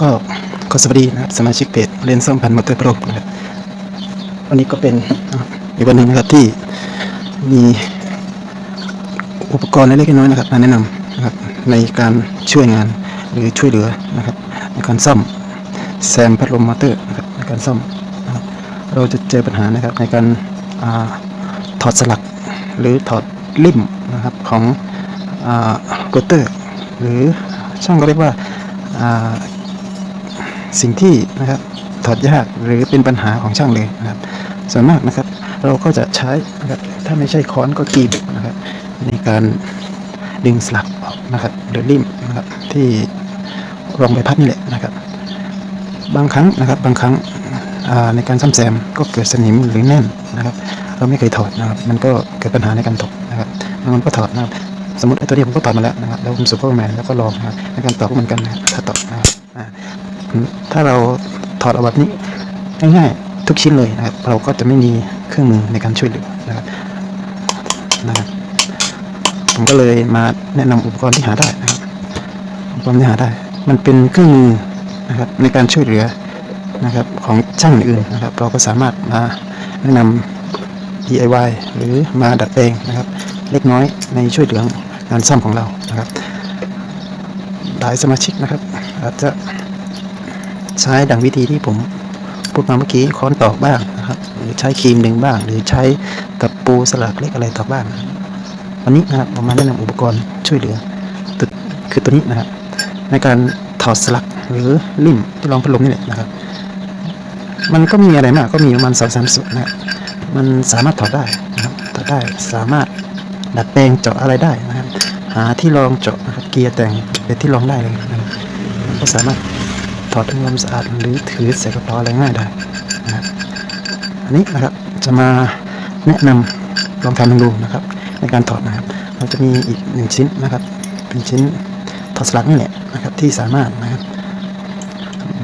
ก็ขอสวัสดีนะครับสมาชิกเพจเรียนซ่อมพันมอเตอร์โปรนะครับวันนี้ก็เป็นอีกวันหนึ่งนะครับที่มีอุปกรณ์เล็กๆน้อยๆนะครับมาแนะนำนะครับในการช่วยงานหรือช่วยเหลือนะครับในการซ่อมแซมพัดลมมอเตอร์นะครับในการซ่อมนะครับเราจะเจอปัญหานะครับในการอาถอดสลักหรือถอดลิ่มนะครับของโรเตอร์ หรือช่างก็เรียกว่า สิ่งที่นะครับถอดยากหรือเป็นปัญหาของช่างเลยนะครับ ส่วนมากนะครับ เราก็จะใช้นะครับถ้าไม่ใช่ค้อนก็กรีบนะครับ ในการดึงสลักออกนะครับหรือลิ่มนะครับที่รองใบพัดนี่แหละนะครับ บางครั้งนะครับบางครั้งในการซ่อมแซมก็เกิดสนิมหรือแน่นนะครับ เราไม่เคยถอดนะครับ มันก็เกิดปัญหาในการถอดนะครับบางคนก็ถอดนะครับสมมติไอ้ตัวนี้ผมก็ถอดมาแล้วนะครับแล้วผมสูบเข้ามาแล้วก็ลองนะครับในการตอกเหมือนกันนะครับถ้าต่อนะครับ ถ้าเราถอดเอาแบบนี้ง่ายๆทุกชิ้นเลยนะครับ เราก็จะไม่มีเครื่องมือในการช่วยเหลือนะครับนะครับผมก็เลยมาแนะนำอุปกรณ์ที่หาได้นะครับอุปกรณ์ที่หาได้ มันเป็นเครื่องมือนะครับในการช่วยเหลือนะครับของช่างอื่นนะครับ เราก็สามารถมาแนะนำ DIY หรือมาดัดแปลงนะครับ เล็กน้อยในช่วยเหลืองานซ่อมของเรานะครับหลายสมาชิกนะครับ อาจจะ ใช้ดังวิธีที่ผมพูดมาเมื่อกี้ค้อนตอกบ้างนะครับ หรือใช้ครีมดึงบ้าง หรือใช้กับปูสลักเล็กอะไรตอกบ้างวันนี้นะครับผมมาแนะนำอุปกรณ์ช่วยเหลือตัวคือตัวนี้นะครับในการถอดสลักหรือลิ่มที่รองพัดลมนี่แหละนะครับ มันก็มีอะไรมากก็มีประมาณสองสามส่วนนะครับมันสามารถถอดได้นะครับถอดได้สามารถดัดแปลงเจาะอะไรได้นะครับ หาที่รองเจาะนะครับเกียร์แต่งเป็นที่รองได้เลยนะครับก็สามารถ ถอดทำความสะอาดหรือถือใส่กระเป๋าอะไรง่ายได้นะอันนี้นะครับจะมาแนะนำลองทำดูนะครับ ในการถอดนะครับ เราจะมีอีกหนึ่งชิ้นนะครับ เป็นชิ้นถอดสลักนี่แหละนะครับ ที่สามารถนะครับ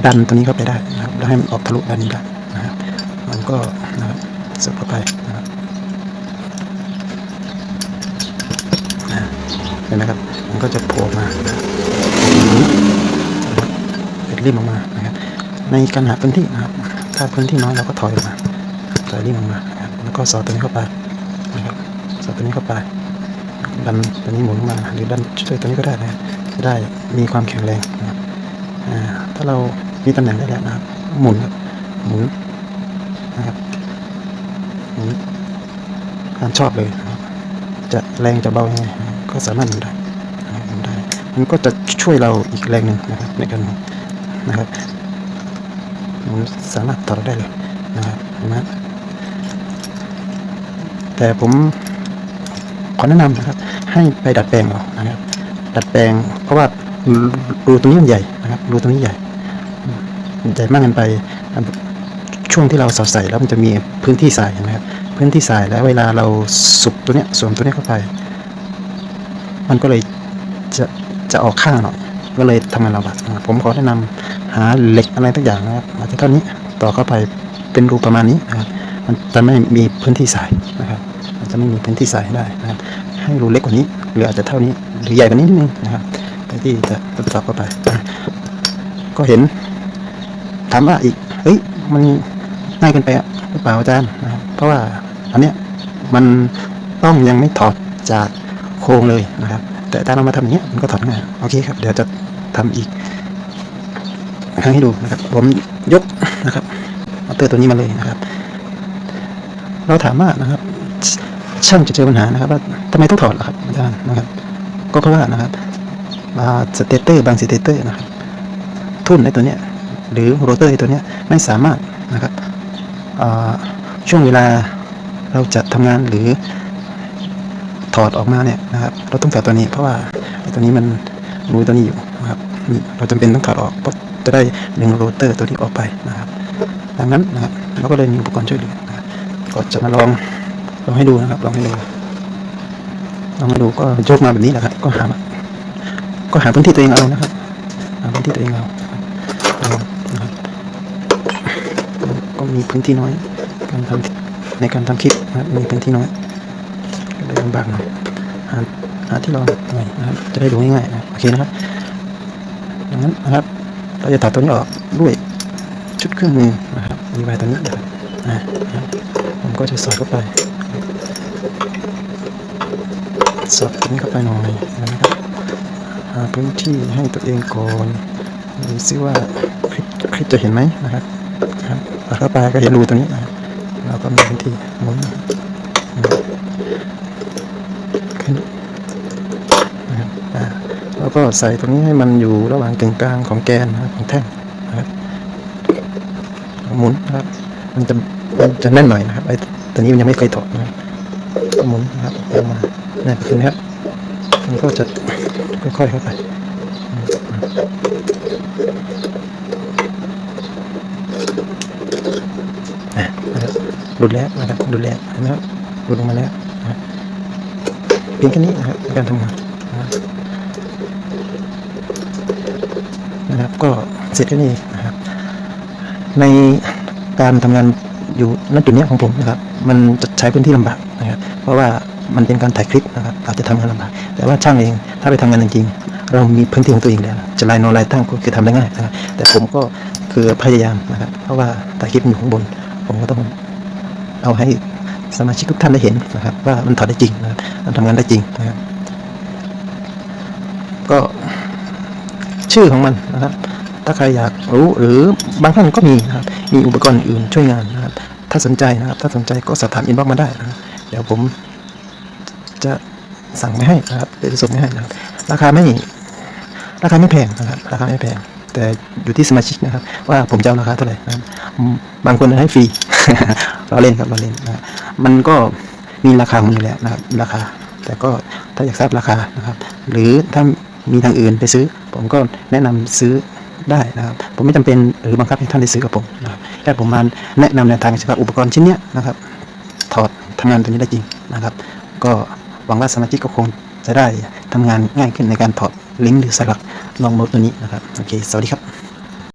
ดันตัวนี้เข้าไปได้นะครับแล้วให้มันออกทะลุด้านนี้ได้นะครับ มันก็นะครับเสียบเข้าไปนะครับเห็นไหมครับ มันก็จะโผล่มานะครับอย่างนี้ เป็น ริมออกมานะครับในการหาพื้นที่นะครับถ้าพื้นที่น้อยเราก็ถอยออกมาถอยริมออกมานะครับแล้วก็สอดตัวนี้เข้าไปนะครับสอดตัวนี้เข้าไปดันตัวนี้หมุนมาหรือดันช่วยตัวนี้ก็ได้นะจะได้มีความแข็งแรงนะครับอ่าถ้าเรามีตำแหน่งได้แล้วนะครับหมุนครับหมุนนะครับหมุนตามชอบเลยนะครับจะแรงจะเบายังไงก็สามารถหมุนได้หมุนได้มันก็จะช่วยเราอีกแรงหนึ่งนะครับในการหมุน นะครับมันสามารถถอดได้เลยนะครับนะแต่ผมขอแนะนำนะครับ ให้ไปดัดแปลงเอานะครับ ดัดแปลง เพราะว่ารูตรงนี้มันใหญ่นะครับรูตรงนี้ใหญ่ใหญ่มากเกินไปช่วงที่เราสอดใส่แล้วมันจะมีพื้นที่ใส่นะครับ พื้นที่ใส่แล้วเวลาเราสุบตัวเนี้ยสวมตัวเนี้ยเข้าไป มันก็เลยจะจะออกข้างหน่อยก็เลยทำงานลำบากผมขอแนะนำ หาเหล็กอะไรทุกอย่างนะครับมาที่เท่านี้ต่อเข้าไปเป็นรูประมาณนี้นะครับ มันจะไม่มีพื้นที่ใส่นะครับมันจะไม่มีพื้นที่ใส่ได้นะครับ ให้รูเล็กกว่านี้หรืออาจจะเท่านี้หรือใหญ่กว่านี้นิดนึงนะครับแต่ที่จะประกอบเข้าไป ก็เห็นถามว่าอีกเฮ้ยมันง่ายเกินไปอะหรือเปล่าอาจารย์นะครับเพราะว่าอันเนี้ยมันต้องยังไม่ถอดจากโครงเลยนะครับ แต่ถ้าเรามาทำอย่างเงี้ยมันก็ถอดง่ายโอเคครับ เดี๋ยวจะทำอีก ครั้งให้ดูนะครับ ผมยกนะครับมอเตอร์ตัวนี้มาเลยนะครับ เราถามว่านะครับ ช่างจะเจอปัญหานะครับ ว่าทำไมต้องถอดล่ะครับอาจารย์นะครับ ก็เพราะว่านะครับบาสเตเตอร์บางสเตเตอร์นะครับ ทุ่นในตัวเนี้ยหรือโรเตอร์ในตัวเนี้ยไม่สามารถนะครับช่วงเวลาเราจะทำงานหรือถอดออกมาเนี่ยนะครับ เราต้องถอดตัวนี้เพราะว่าตัวนี้มันรูตัวนี้อยู่นะครับ เราจำเป็นต้องถอดออกเพราะ จะได้ดึงโรเตอร์ตัวนี้ออกไปนะครับ ดังนั้นนะครับเราก็เลยมีอุปกรณ์ช่วยเหลือนะครับก็จะมาลองลองให้ดูนะครับลองให้ดูลองให้ดูก็ยกมาแบบนี้แหละครับก็หาก็หาพื้นที่ตัวเองเอานะครับหาพื้นที่ตัวเองเอาก็มีพื้นที่น้อยการทำในการทำคลิปนะครับมีพื้นที่น้อยก็เลยลำบากหน่อยหาหาที่รองหน่อยนะครับจะได้ดูง่ายๆนะโอเคนะครับดังนั้นนะครับ เราจะถอดตัวนี้ออกด้วยชุดเครื่องมือนะครับดีไวตัวนี้นะครับอ่านะครับผมก็จะสอดเข้าไป สอดตัวนี้เข้าไปหน่อยนะครับหาพื้นที่ให้ตัวเองก่อนดูซิว่าคลิปคลิปจะเห็นไหมนะครับครับเข้าไปก็เห็นรูตัวนี้นะเราก็มีพื้นที่หมุนนะครับขึ้นนะครับอ่า แล้วก็ใส่ตรงนี้ให้มันอยู่ระหว่างกึ่งกลางของแกนนะครับของแท่งนะครับหมุนนะครับ มันจะมันจะแน่นหน่อยนะครับไอ้ตัวนี้มันยังไม่เคยถอดนะครับหมุนนะครับออกมาเนี่ยตรงนี้ครับมันก็จะค่อยๆเข้าไปนะครับหลุดแล้วนะครับหลุดแล้วนไหมครับหลุดลงมาแล้วนะเพียงแค่นี้นะครับในการทำงานนะครับนะครับ ก็เสร็จแค่นี้นะครับ ในการทำงานอยู่ณจุดนี้ของผมนะครับ มันจะใช้พื้นที่ลำบากนะครับ เพราะว่ามันเป็นการถ่ายคลิปนะครับอาจจะทำงานลำบากแต่ว่าช่างเองถ้าไปทำงานจริงๆเรามีพื้นที่ของตัวเองแล้วจะลายโนลายตั้งก็คือทำได้ง่ายนะครับแต่ผมก็คือพยายามนะครับ เพราะว่าถ่ายคลิปอยู่ข้างบน ผมก็ต้องเอาให้สมาชิกทุกท่านได้เห็นนะครับ ว่ามันถอดได้จริงนะครับมันทำงานได้จริงนะครับ ก็ชื่อของมันนะครับ ถ้าใครอยากรู้หรือบางท่านก็มีนะครับมีอุปกรณ์อื่นช่วยงานนะครับ ถ้าสนใจนะครับ ถ้าสนใจก็สอบถามอินบ็อกมาได้นะครับเดี๋ยวผมจะสั่งไม่ให้นะครับเดี๋ยวจะส่งไม่ให้นะครับ ราคาไม่ราคาไม่แพงนะครับ ราคาไม่แพง แต่อยู่ที่สมาชิกนะครับ ว่าผมจะเอาราคาเท่าไหร่นะครับบางคนให้ฟรีเราเล่นครับเราเล่นนะมันก็มีราคาของมันอยู่แล้วนะครับราคา แต่ก็ถ้าอยากทราบราคานะครับ หรือถ้ามีทางอื่นไปซื้อ ผมก็แนะนำซื้อ ได้นะครับ ผมไม่จำเป็นหรือบังคับให้ท่านได้ซื้อกับผมนะครับแค่ผมมาแนะนำแนวทางเฉพาะอุปกรณ์ชิ้นนี้นะครับ ถอดทำงานตัวนี้ได้จริงนะครับ ก็หวังว่าสมาชิกก็คงจะได้ทำงานง่ายขึ้นในการถอดลิงก์หรือสลักลองโมดตัวนี้นะครับ โอเค สวัสดีครับ